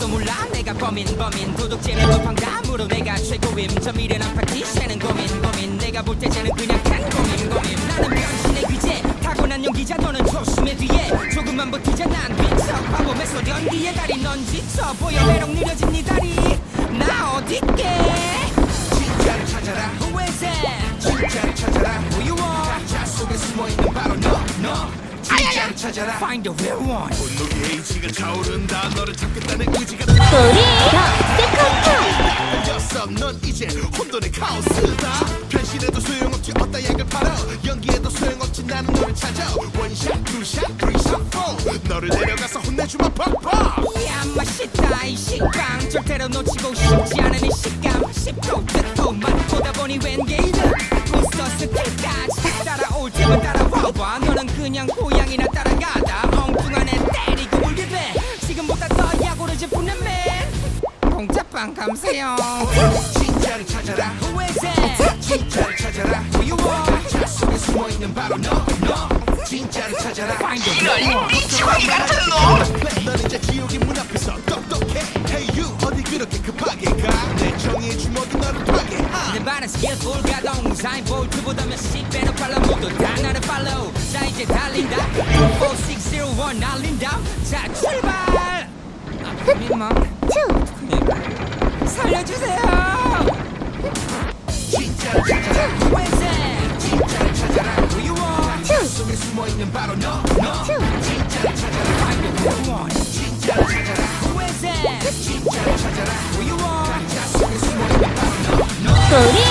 아무도 몰라. 내가 범인 범인. 도둑질을 높은 감으로 내가 최고임. 저 미련 한 파티샤는 고민 고민. 내가 볼때 쟤는 그냥 캔 고민 고민. 나는 변신의 귀재 타고난 용기자 너는 조심해 뒤에. 조금만 버티자 난 미쳐. 바보 메소 연기에 다리 넌 지쳐. 보여 매력 느려진 네 다리. 나 어딨게 진짜를 찾아라. Who is that? 진짜를 찾아라. Who you are? 가짜 속에 숨어있는 바로 너너. 진짜를 찾아라. Find the real one 분노의 의지가 차오른다 너를 찾겠다는 의지가 우리 세컨타 걸렸어. 넌 이제 혼돈의 카오스다. 변신해도 소용없지 어따 약을 팔아. 연기해도 소용없지 나는 너를 찾아. 원샷 투샷 쓰리샷 포 너를 내려가서 혼내주마 팍팍 야 맛있다 이 식빵 절대로 놓치고 싶지 않은 이 식감. 씹고 뜯고 맛보다 보니 웬 게이드 부스터스 끝까지. 따라올 테면 따라와봐. 너는 그냥 고양이나 따라 짜빵 감세요 진짜를 찾아라. Who is that? 진짜를 찾아라. Who you are? 가짜 속에 숨어있는 바로 너너. 진짜를 찾아라. Find the real one 미치광이 같은 놈! 넌 이제 지옥의 문 앞에서 똑똑해. Hey you 어디 그렇게 급하게 가내 정의의 주먹이 너를 파괴하! 내 반은 스킬풀 가동. 사인 볼트보다 몇십 배는 빨라. 모두 다 나를 팔로우. 자 이제 달린다. 24601 날린다. 자 출발! 아, 민망 그니까 살려주세요! 진짜를 찾아라 진짜를 찾아라 Do you want 속에 숨어있는 바로 너 진짜를 찾아라 I do want 진짜를 찾아라 Who is it 진짜를 찾아라 Do you want 속에 숨어있는 바로 너 우리